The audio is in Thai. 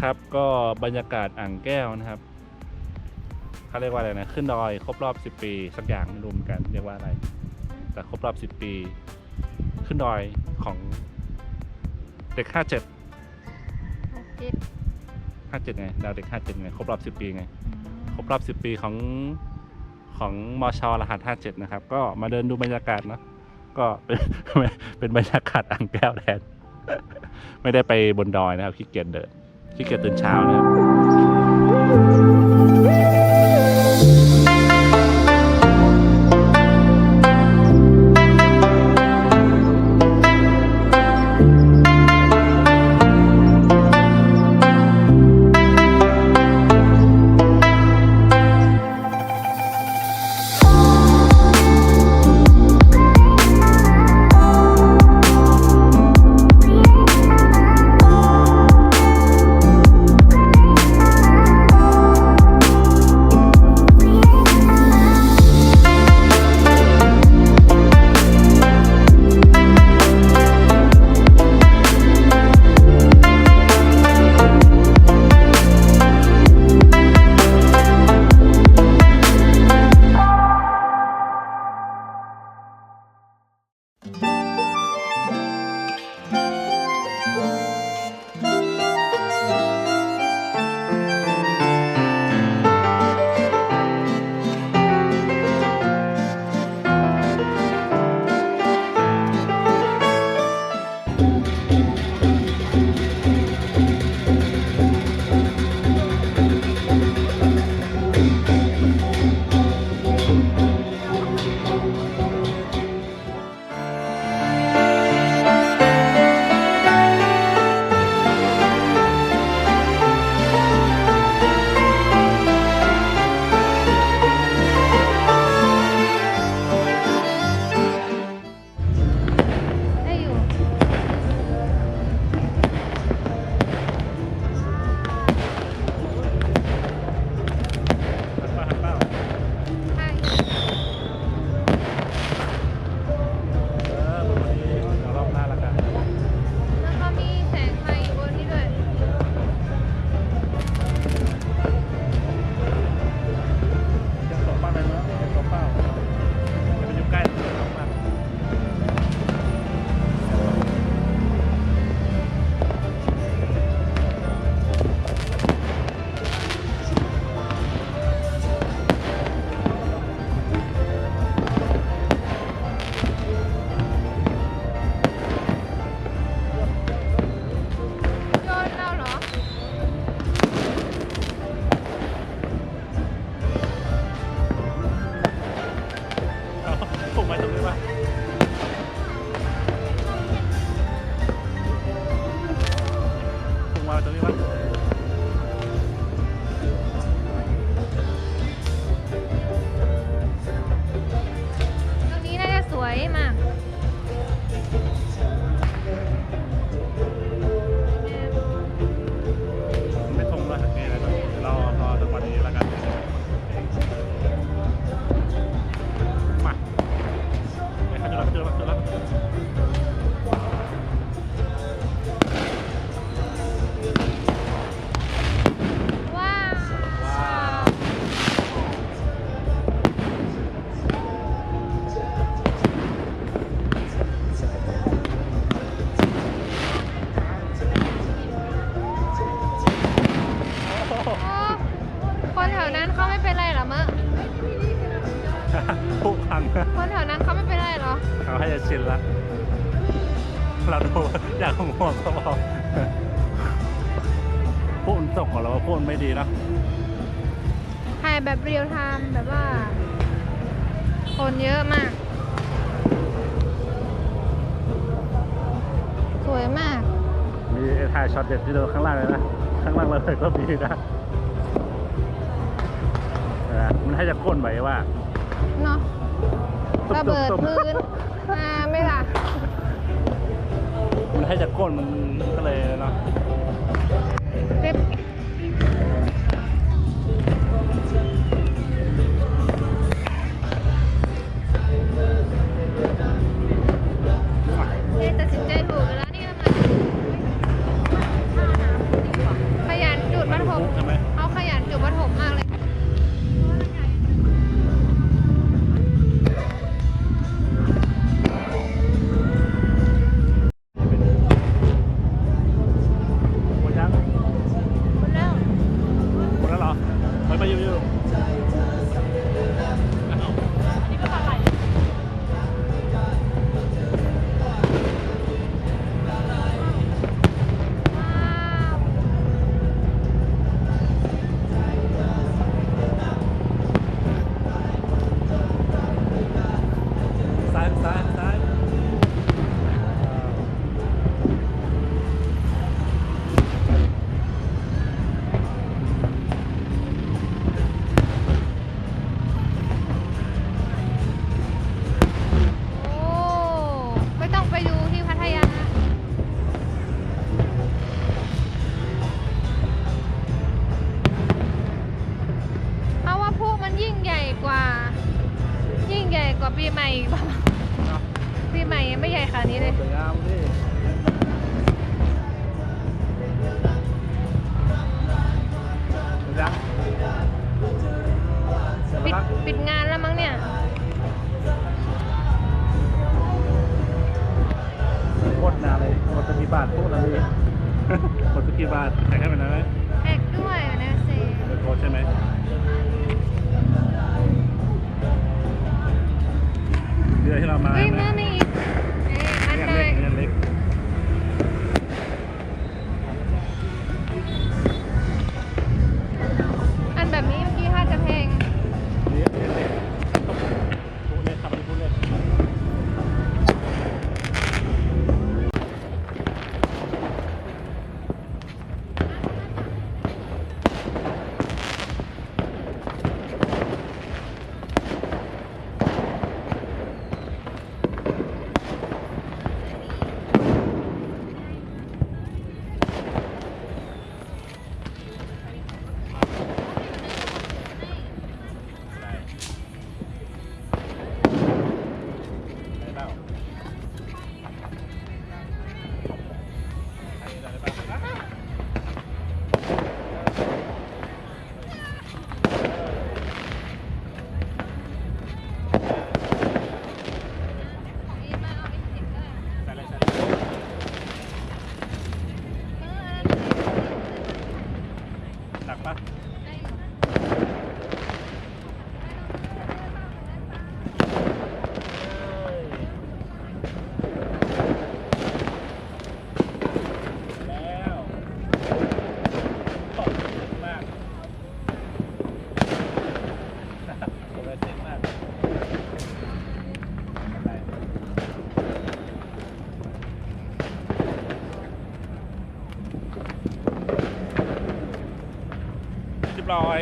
ครับก็บรรยากาศอ่างแก้วนะครับเขาเรียกว่าอะไรนะขึ้นดอยครบรอบ 10 ปี สักอย่างไม่รู้เหมือนกันเรียกว่าอะไร แต่ครบรอบ 10 ปี ขึ้นดอยของเด็ก 57เจ็ด57ไงดาวเด็ก 57ไงครบรอบ 10 ปีไงครบรอบ 10 ปีของของมชรหัส 57 นะครับ ก็มาเดินดูบรรยากาศเนาะก็เป็นเป็นบรรยากาศอ่างแก้วแทน ไม่ได้ไปบนดอยนะครับขี้เกียจเดิน ขี้เกียจตื่นเช้านะครับ วนั้นเขาไม่เป็นไรเหรอมะผู้พังคนแถวนั้นเขาไม่เป็นไรเหรอเขาให้จะชินละเราดูอยากห่วงเขาบอกพูดส่งของเราว่าพูดไม่ดีนะถ่ายแบบเรียลไทม์แบบว่า คนเยอะมาก สวยมาก มีถ่ายช็อตเด็ดที่เราข้างล่างเลยนะ ข้างล่างเราเลยก็มีนะ ให้จะก้นไปว่าเนาะตุ๊บระเบิดตุ๊บตุ๊บพื้นอ่าไม่ล่ะ มันให้จะก้นมันก็เลยเนาะ กว่าปีใหม่อีกเปล่าปีใหม่ยังไม่ใหญ่ขนาดนี้เลย สวยงามดิยังเสร็จปิดแล้วปิดงานแล้วมั้งเนี่ย โคตรนานเลยหมดไปกี่บาทพวกนั้นดิหมดไปกี่บาทแข่งให้มันนะไหมแท็กด้วยนะเซเบอร์โทรใช่ไหม เรือ ร้อย